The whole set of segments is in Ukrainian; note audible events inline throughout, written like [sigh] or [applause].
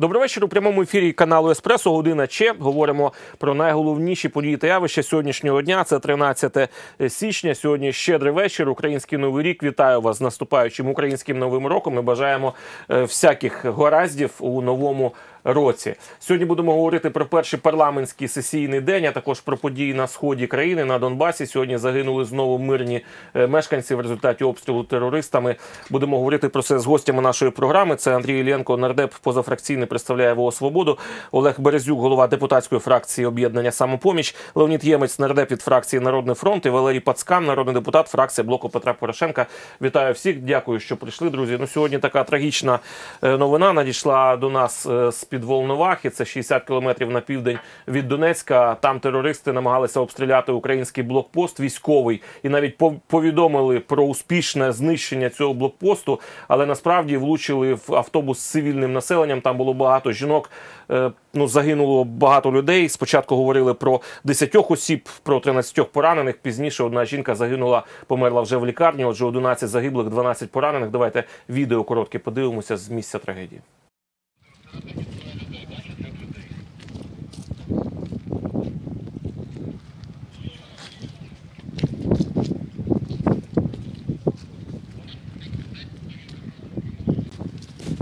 Добрий вечір у прямому ефірі каналу Еспресо. Година Че. Говоримо про найголовніші події та явища сьогоднішнього дня. Це 13 січня. Сьогодні щедрий вечір. Український новий рік. Вітаю вас з наступаючим українським новим роком. Ми бажаємо е, всяких гораздів у новому році. Сьогодні будемо говорити про перший парламентський сесійний день, а також про події на сході країни на Донбасі. Сьогодні загинули знову мирні е, мешканці в результаті обстрілу терористами. Будемо говорити про це з гостями нашої програми. Це Андрій Ілєнко, нардеп позафракційний, представляє ВО Свободу. Олег Березюк, голова депутатської фракції об'єднання самопоміч. Леонід Ємець, нардеп від фракції Народний фронт і Валерій Пацкан, народний депутат, фракція блоку Петра Порошенка. Вітаю всіх. Дякую, що прийшли, друзі. Ну сьогодні така трагічна е, новина надійшла до нас е, з під Волновахи. Це 60 кілометрів на південь від Донецька. Там терористи намагалися обстріляти український блокпост військовий і навіть пов- повідомили про успішне знищення цього блокпосту, але насправді влучили в автобус з цивільним населенням. Там було багато жінок. Е, Ну, загинуло багато людей. Спочатку говорили про 10 осіб, про 13 поранених. Пізніше одна жінка загинула, померла вже в лікарні. Отже, 11 загиблих, 12 поранених. Давайте відео коротке подивимося з місця трагедії.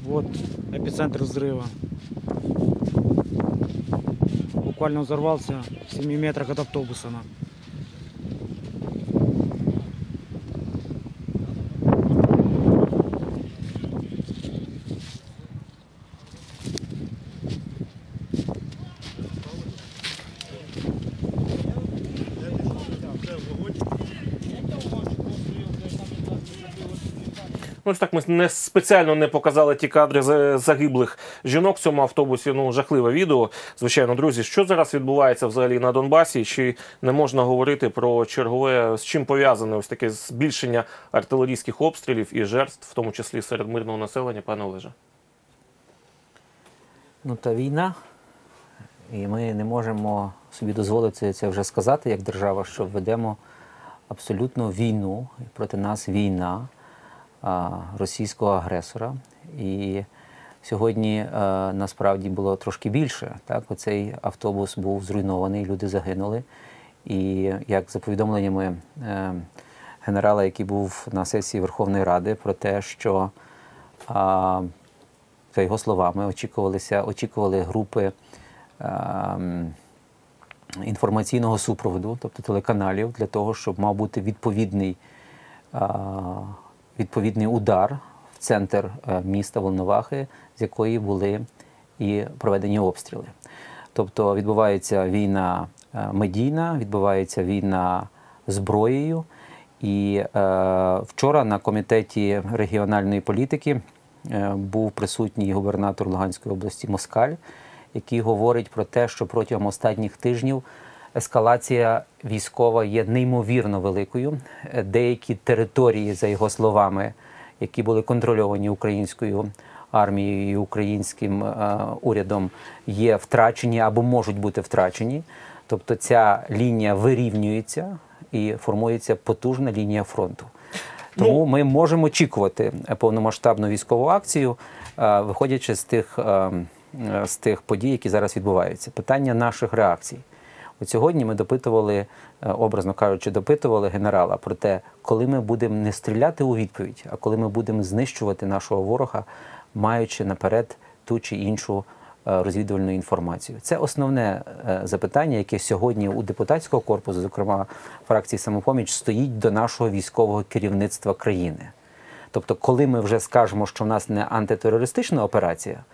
Вот эпицентр взрыва. Буквально взорвался в 7 метрах от автобуса. Ну ж так ми не спеціально не показали ті кадри за- загиблих жінок в цьому автобусі. Ну жахливе відео. Звичайно, друзі, що зараз відбувається взагалі на Донбасі? Чи не можна говорити про чергове з чим пов'язане ось таке збільшення артилерійських обстрілів і жертв, в тому числі серед мирного населення, пане Олеже? Ну, та війна, і ми не можемо собі дозволити це вже сказати як держава, що ведемо абсолютно війну, проти нас війна російського агресора. І сьогодні е, насправді було трошки більше. Так? Оцей автобус був зруйнований, люди загинули. І як за повідомленнями е, генерала, який був на сесії Верховної Ради, про те, що за його словами, очікувалися, очікували групи ем, інформаційного супроводу, тобто телеканалів, для того, щоб мав бути відповідний, е, відповідний удар в центр е, міста Волновахи, з якої були і проведені обстріли. Тобто відбувається війна е, медійна, відбувається війна зброєю. І е, вчора на комітеті регіональної політики е, був присутній губернатор Луганської області Москаль, який говорить про те, що протягом останніх тижнів ескалація військова є неймовірно великою. Деякі території, за його словами, які були контрольовані українською армією і українським е, урядом, є втрачені або можуть бути втрачені. Тобто ця лінія вирівнюється і формується потужна лінія фронту. Тому ми можемо очікувати повномасштабну військову акцію, е, виходячи з тих, е, з тих подій, які зараз відбуваються. Питання наших реакцій. От сьогодні ми допитували, е, образно кажучи, допитували генерала про те, коли ми будемо не стріляти у відповідь, а коли ми будемо знищувати нашого ворога, маючи наперед ту чи іншу е, розвідувальну інформацію. Це основне е, запитання, яке сьогодні у депутатського корпусу, зокрема фракції самопоміч, стоїть до нашого військового керівництва країни. Тобто, коли ми вже скажемо, що в нас не антитерористична операція,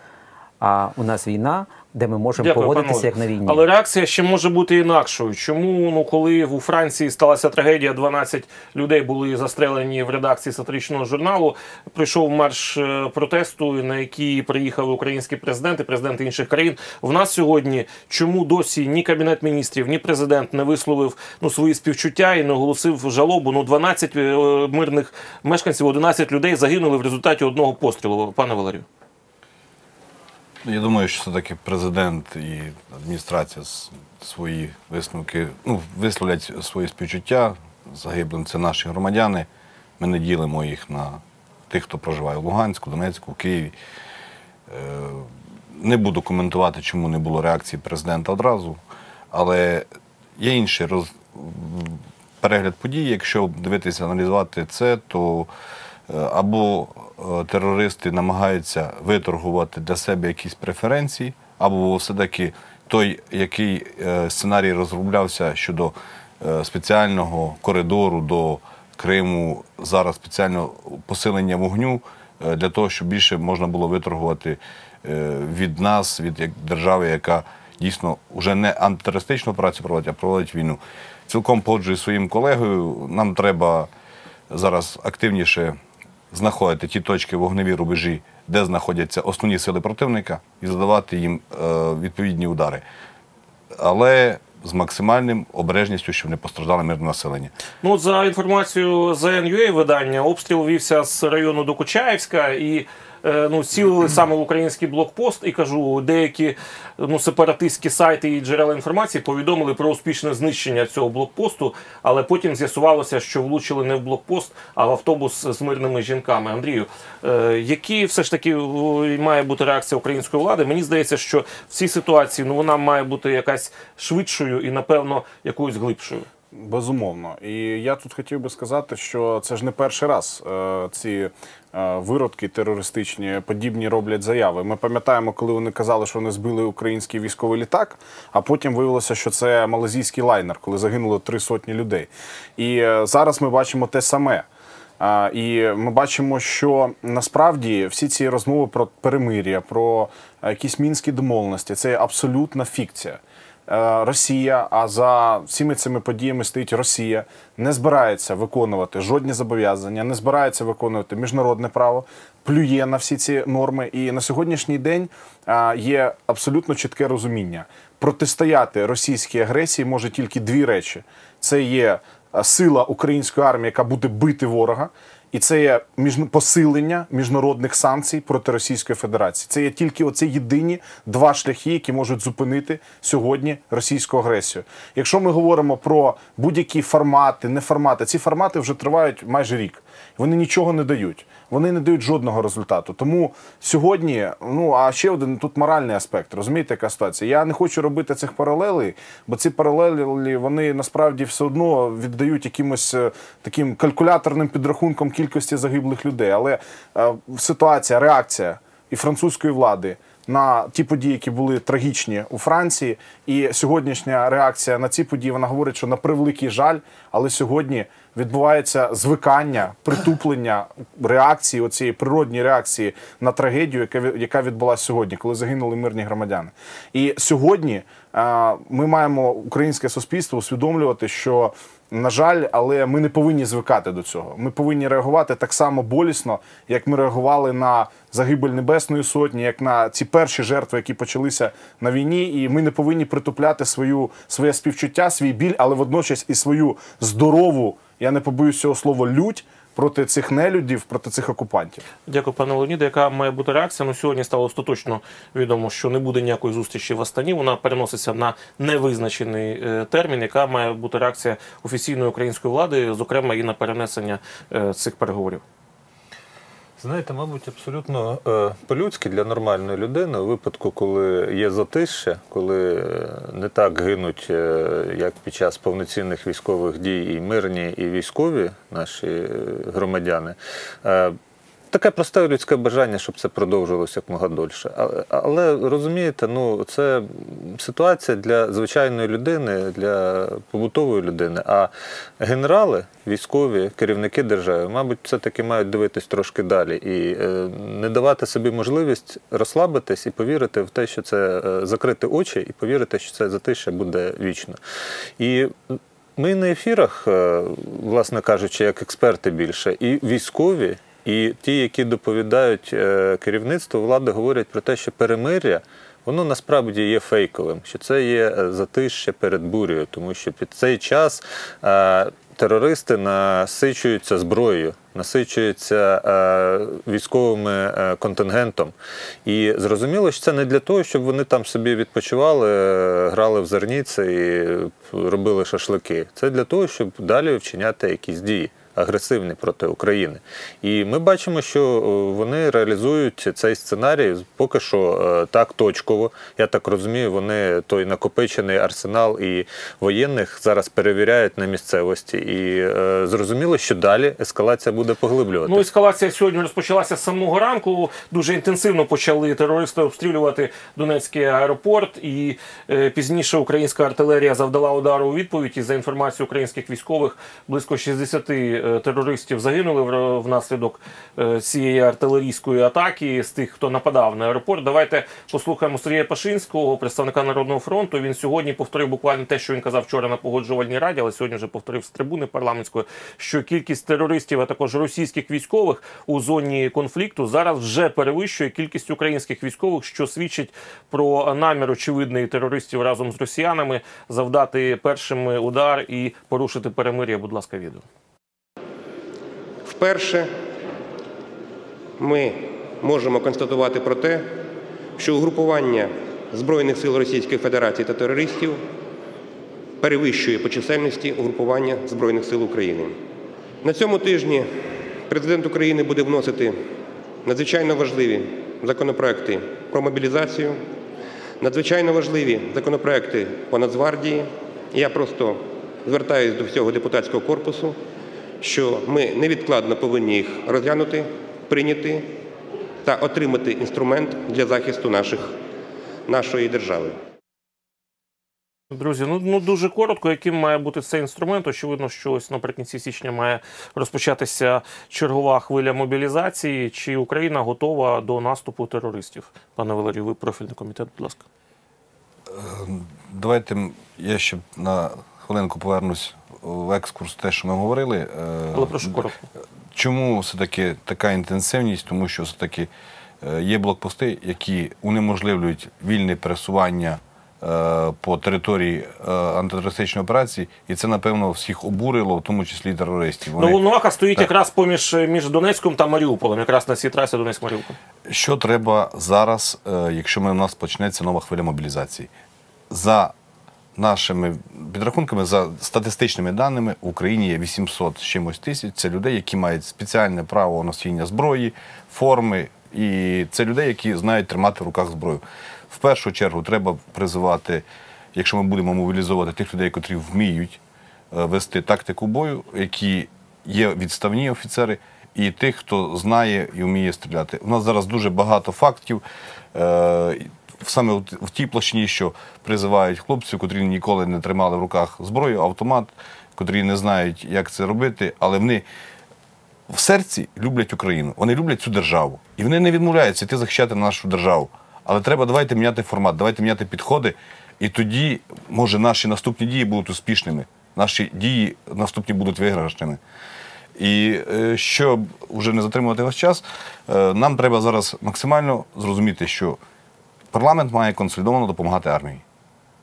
а у нас війна, де ми можемо Дякую, поводитися пане як на війні. Але реакція ще може бути інакшою. Чому ну коли у Франції сталася трагедія, 12 людей були застрелені в редакції сатиричного журналу. Прийшов марш е, протесту, на який приїхали українські президенти, президенти інших країн. В нас сьогодні чому досі ні кабінет міністрів, ні президент не висловив ну свої співчуття і не оголосив жалобу. Ну 12 е, мирних мешканців, 11 людей загинули в результаті одного пострілу. Пане Валерію. Я думаю, що все-таки президент і адміністрація свої висновки ну, висловлять свої співчуття загиблим. Це наші громадяни. Ми не ділимо їх на тих, хто проживає в Луганську, Донецьку, Києві. Е, Не буду коментувати, чому не було реакції президента одразу, але є інший роз... перегляд подій. Якщо дивитися, аналізувати це, то або е, терористи намагаються виторгувати для себе якісь преференції, або все-таки той, який е, сценарій розроблявся щодо е, спеціального коридору до Криму, зараз спеціально посилення вогню е, для того, щоб більше можна було виторгувати е, від нас, від держави, яка дійсно вже не антитерористичну операцію проводить, а проводить війну. Цілком погоджуюсь своїм колегою. Нам треба зараз активніше знаходити ті точки вогневі рубежі, де знаходяться основні сили противника, і задавати їм е, відповідні удари. Але з максимальним обережністю, щоб не постраждало мирне населення. Ну, за інформацією ЗНЮА видання, обстріл вівся з району Докучаєвська і ну, цілили [clears throat] саме в український блокпост. І кажу, деякі ну, сепаратистські сайти і джерела інформації повідомили про успішне знищення цього блокпосту, але потім з'ясувалося, що влучили не в блокпост, а в автобус з мирними жінками. Андрію, е, які все ж таки має бути реакція української влади? Мені здається, що в цій ситуації ну, вона має бути якась швидшою і, напевно, якоюсь глибшою. Безумовно. І я тут хотів би сказати, що це ж не перший раз е, ці е, виродки терористичні подібні роблять заяви. Ми пам'ятаємо, коли вони казали, що вони збили український військовий літак, а потім виявилося, що це малазійський лайнер, коли загинуло три сотні людей. І е, зараз ми бачимо те саме. І ми бачимо, що насправді всі ці розмови про перемир'я, про якісь мінські домовленості це абсолютна фікція. Е, Росія, а за всіми цими подіями стоїть Росія, не збирається виконувати жодні зобов'язання, не збирається виконувати міжнародне право, плює на всі ці норми. І на сьогоднішній день е, є абсолютно чітке розуміння: протистояти російській агресії може тільки дві речі: це є е, сила української армії, яка буде бити ворога. І це є посилення міжнародних санкцій проти Російської Федерації. Це є тільки оці єдині два шляхи, які можуть зупинити сьогодні російську агресію. Якщо ми говоримо про будь-які формати, не формати, ці формати вже тривають майже рік. Вони нічого не дають. Вони не дають жодного результату. Тому сьогодні, ну а ще один тут моральний аспект. Розумієте, яка ситуація? Я не хочу робити цих паралелей, бо ці паралелі вони насправді все одно віддають якимось е, таким калькуляторним підрахунком кількості загиблих людей. Але е, ситуація, реакція і французької влади. На ті події, які були трагічні у Франції, і сьогоднішня реакція на ці події, вона говорить, що на превеликий жаль, але сьогодні відбувається звикання, притуплення реакції, оцієї природньої реакції на трагедію, яка яка відбулася сьогодні, коли загинули мирні громадяни. І сьогодні е, ми маємо українське суспільство усвідомлювати, що на жаль, але ми не повинні звикати до цього. Ми повинні реагувати так само болісно, як ми реагували на загибель Небесної Сотні, як на ці перші жертви, які почалися на війні. І ми не повинні притупляти свою своє співчуття, свій біль, але водночас і свою здорову, я не побоюсь цього слова, лють проти цих нелюдів, проти цих окупантів. Дякую, пане Леоніде. Яка має бути реакція? Ну сьогодні стало остаточно відомо, що не буде ніякої зустрічі в Астані. Вона переноситься на невизначений е, термін. Яка має бути реакція офіційної української влади, зокрема і на перенесення е, цих переговорів? Знаєте, мабуть, абсолютно е, по-людськи для нормальної людини у випадку, коли є затишчя, коли е, не так гинуть, е, як під час повноцінних військових дій і мирні, і військові наші громадяни. Таке просте людське бажання, щоб це продовжилося якмога дольше. Але, але розумієте, ну це ситуація для звичайної людини, для побутової людини. А генерали, військові, керівники держави, мабуть, все-таки мають дивитись трошки далі і е, не давати собі можливість розслабитись і повірити в те, що це е, закрити очі, і повірити, що це затишя буде вічно. І ми на ефірах, е, власне кажучи, як експерти більше, і військові, і ті, які доповідають е, керівництву влади, говорять про те, що перемир'я. Воно насправді є фейковим, що це є е, затишчя перед бурею, тому що під цей час е, терористи насичуються зброєю, насичуються е, військовим е, контингентом. І зрозуміло, що це не для того, щоб вони там собі відпочивали, е, грали в зерніці і робили шашлики. Це для того, щоб далі вчиняти якісь дії. Агресивні проти України. І ми бачимо, що е, вони реалізують цей сценарій поки що е, так точково. Я так розумію, вони той накопичений арсенал і воєнних зараз перевіряють на місцевості. І е, зрозуміло, що далі ескалація буде поглиблюватися. Ну, ескалація сьогодні розпочалася з самого ранку. Дуже інтенсивно почали терористи обстрілювати Донецький аеропорт, і пізніше українська артилерія завдала удару у відповідь. І за інформацією українських військових, близько 60 е, терористів загинули внаслідок е, цієї артилерійської атаки з тих, хто нападав на аеропорт. Давайте послухаємо Сергія Пашинського, представника Народного фронту. Він сьогодні повторив буквально те, що він казав вчора на погоджувальній раді, але сьогодні вже повторив з трибуни парламентської, що кількість терористів, а також російських військових у зоні конфлікту зараз вже перевищує кількість українських військових, що свідчить про намір очевидний терористів разом з росіянами завдати першими удар і порушити перемир'я. Будь ласка, відео. Вперше ми можемо констатувати про те, що угрупування Збройних сил Російської Федерації та терористів перевищує по чисельності угрупування Збройних сил України. На цьому тижні президент України буде вносити надзвичайно важливі законопроекти про мобілізацію, надзвичайно важливі законопроекти по Нацгвардії. Я просто звертаюся до всього депутатського корпусу, що ми невідкладно повинні їх розглянути, прийняти та отримати інструмент для захисту наших, нашої держави. Друзі, ну, ну дуже коротко, яким має бути цей інструмент. Очевидно, що ось наприкінці січня має розпочатися чергова хвиля мобілізації. Чи Україна готова до наступу терористів? Пане Валерію, ви профільний комітет, будь ласка. Давайте я ще на хвилинку повернусь в екскурс, те, що ми говорили. Е, Але прошу коротко. Чому все-таки така інтенсивність? Тому що все-таки е, є блокпости, які унеможливлюють вільне пересування е, по території антитерористичної операції, і це, напевно, всіх обурило, в тому числі і терористів. Ну, Волноваха стоїть якраз поміж між Донецьком та Маріуполем, якраз на цій трасі Донецьк-Маріуполь. Що треба зараз, якщо ми, у нас почнеться нова хвиля мобілізації? За нашими підрахунками, за статистичними даними, в Україні є 800 з чимось тисяч. Це людей, які мають спеціальне право носіння зброї, форми, і це людей, які знають тримати в руках зброю. В першу чергу треба призивати, якщо ми будемо мобілізовувати тих людей, котрі вміють е, вести тактику бою, які є відставні офіцери, і тих, хто знає і вміє стріляти. У нас зараз дуже багато фактів. Саме в тій площині, що призивають хлопців, котрі ніколи не тримали в руках зброю, автомат, котрі не знають, як це робити, але вони в серці люблять Україну, вони люблять цю державу. І вони не відмовляються йти захищати нашу державу. Але треба давайте міняти формат, давайте міняти підходи, і тоді, може, наші наступні дії будуть успішними, наші дії наступні будуть виграшними. І е, щоб вже не затримувати ваш час, е, нам треба зараз максимально зрозуміти, що парламент має консолідовано допомагати армії.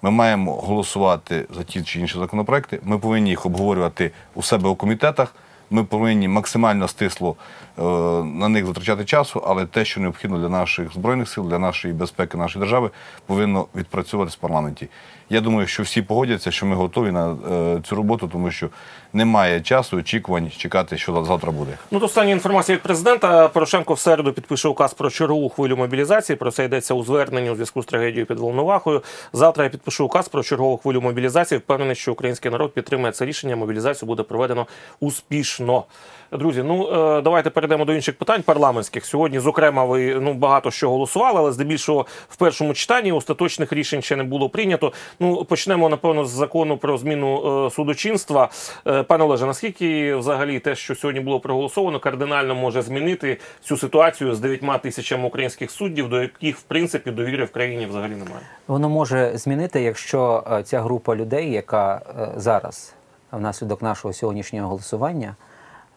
Ми маємо голосувати за ті чи інші законопроекти. Ми повинні їх обговорювати у себе у комітетах. Ми повинні максимально стисло е, на них затрачати часу, але те, що необхідно для наших збройних сил, для нашої безпеки, нашої держави, повинно відпрацьовувати в парламенті. Я думаю, що всі погодяться, що ми готові на е, цю роботу, тому що немає часу, очікувань чекати, що завтра буде. Ну, то остання інформація від президента. Порошенко в середу підпише указ про чергову хвилю мобілізації. Про це йдеться у зверненні у зв'язку з трагедією під Волновахою. Завтра я підпишу указ про чергову хвилю мобілізації. Впевнений, що український народ підтримує це рішення. Мобілізацію буде проведено успішно. Друзі, ну е, давайте перейдемо до інших питань парламентських. Сьогодні, зокрема, ви ну багато що голосували, але здебільшого в першому читанні остаточних рішень ще не було прийнято. Ну почнемо напевно з закону про зміну е, судочинства. Е, пане Олеже, наскільки взагалі те, що сьогодні було проголосовано, кардинально може змінити цю ситуацію з 9 тисячами українських суддів, до яких в принципі довіри в країні взагалі немає? Воно може змінити, якщо е, ця група людей, яка зараз внаслідок нашого сьогоднішнього голосування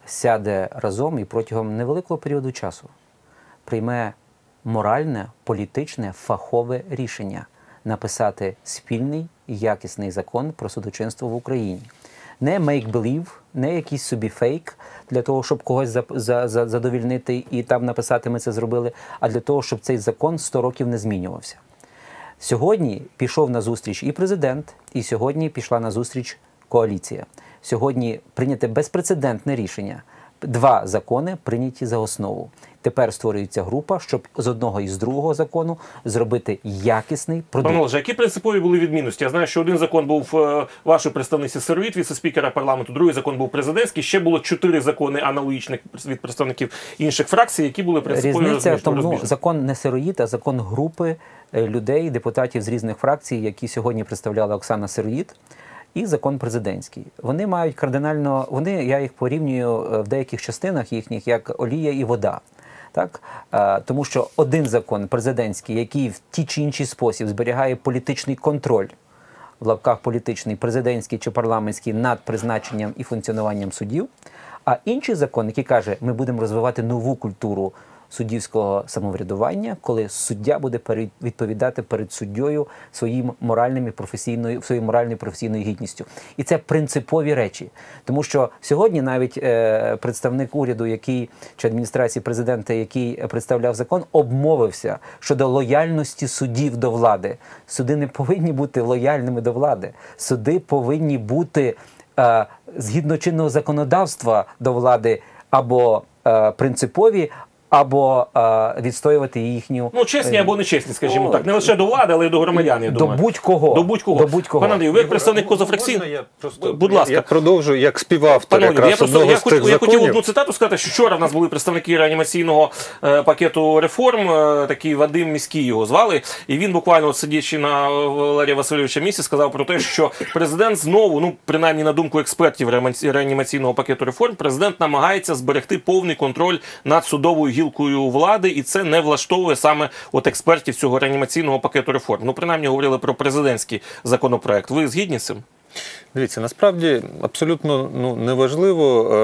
сяде разом і протягом невеликого періоду часу прийме моральне, політичне, фахове рішення написати спільний і якісний закон про судочинство в Україні. Не make believe, не якийсь собі фейк для того, щоб когось за, за, за, задовільнити і там написати ми це зробили, а для того, щоб цей закон 100 років не змінювався. Сьогодні пішов на зустріч і президент, і сьогодні пішла на зустріч коаліція. сьогодні прийняте безпрецедентне рішення. Два закони прийняті за основу. Тепер створюється група, щоб з одного і з другого закону зробити якісний продукт. Пане Олеже, які принципові були відмінності? Я знаю, що один закон був е, вашої представниці Сировіт, віце-спікера парламенту, другий закон був президентський. Ще було чотири закони аналогічних від представників інших фракцій, які були принципові Різниця в тому, ну, закон не сироїд, а закон групи е, людей, депутатів з різних фракцій, які сьогодні представляла Оксана Сироїд. І закон президентський. Вони мають кардинально, вони, я їх порівнюю е, в деяких частинах їхніх як олія і вода. Так? Е, Тому що один закон президентський, який в ті чи інший спосіб зберігає політичний контроль в лапках політичний, президентський чи парламентський над призначенням і функціонуванням суддів. А інший закон, який каже, ми будемо розвивати нову культуру суддівського самоврядування, коли суддя буде відповідати перед суддєю своїм моральним і професійною своєю моральною і професійною гідністю. І це принципові речі, тому що сьогодні навіть е, представник уряду, який чи адміністрації президента, який представляв закон, обмовився щодо лояльності суддів до влади. Суди не повинні бути лояльними до влади. Суди повинні бути е, згідно чинного законодавства до влади або е, принципові, або е, відстоювати їхню Ну, чесні е, або нечесні, скажімо ну, так, не лише до влади, але й до громадян. Я до будь-кого. До будь-кого. До будь-кого. Пане Андрію, ви як представник. Я просто Будь ласка. я продовжу як співавтор Пане якраз я просто одного я, з хоч, цих я хотів одну цитату сказати, що вчора в нас були представники реанімаційного е, пакету реформ, е, такий Вадим Міський його звали, і він буквально от, сидячи на е, Валерія Васильовича місці, сказав про те, що президент знову, ну принаймні на думку експертів реаніма- реанімаційного пакету реформ, президент намагається зберегти повний контроль над судовою гілкою влади, і це не влаштовує саме от експертів цього реанімаційного пакету реформ. Ну принаймні говорили про президентський законопроект. Ви згідні з цим? Дивіться, насправді абсолютно ну неважливо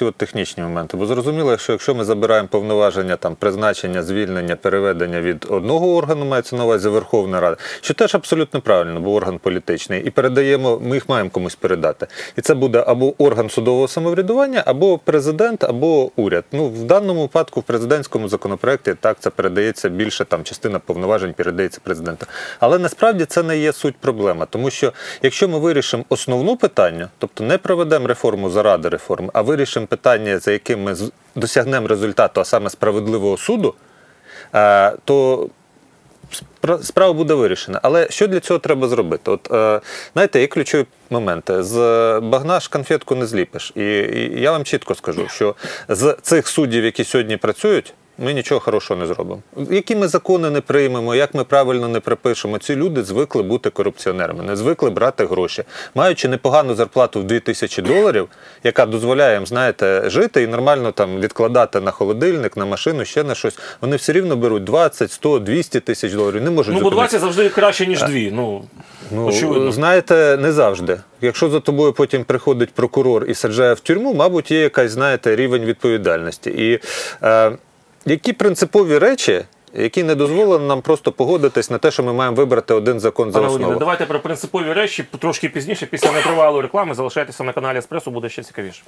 е, от технічні моменти, бо зрозуміло, що якщо ми забираємо повноваження там призначення, звільнення, переведення від одного органу, мається на увазі Верховна Рада, що теж абсолютно правильно, бо орган політичний, і передаємо, ми їх маємо комусь передати. І це буде або орган судового самоврядування, або президент, або уряд. Ну в даному випадку в президентському законопроекті так це передається більше там частина повноважень передається президенту. Але насправді це не є суть проблема, тому що якщо ми вирішимо основну питання, тобто не проведемо реформу заради реформи, а вирішимо питання, за яким ми досягнемо результату, а саме справедливого суду, е, то справа буде вирішена. Але що для цього треба зробити? От е, знаєте, є ключові моменти. З багна ж конфетку не зліпиш. І я вам чітко скажу, що з цих суддів, які сьогодні працюють. Ми нічого хорошого не зробимо. Які ми закони не приймемо, як ми правильно не припишемо, ці люди звикли бути корупціонерами, не звикли брати гроші. Маючи непогану зарплату в 2000 доларів, яка дозволяє їм, знаєте, жити і нормально там відкладати на холодильник, на машину, ще на щось, вони все рівно беруть 20, 100, 200 тисяч доларів. Не можуть Ну, бо 20 завжди краще, ніж дві. Ну, Ну, очевидно. знаєте, не завжди. Якщо за тобою потім приходить прокурор і саджає в тюрму, мабуть, є якась, знаєте, рівень відповідальності. І е, які принципові речі, які не дозволили нам просто погодитись на те, що ми маємо вибрати один закон за Пане Леоніде, давайте про принципові речі трошки пізніше, після нетривалої реклами. Залишайтеся на каналі Еспресо, буде ще цікавіше.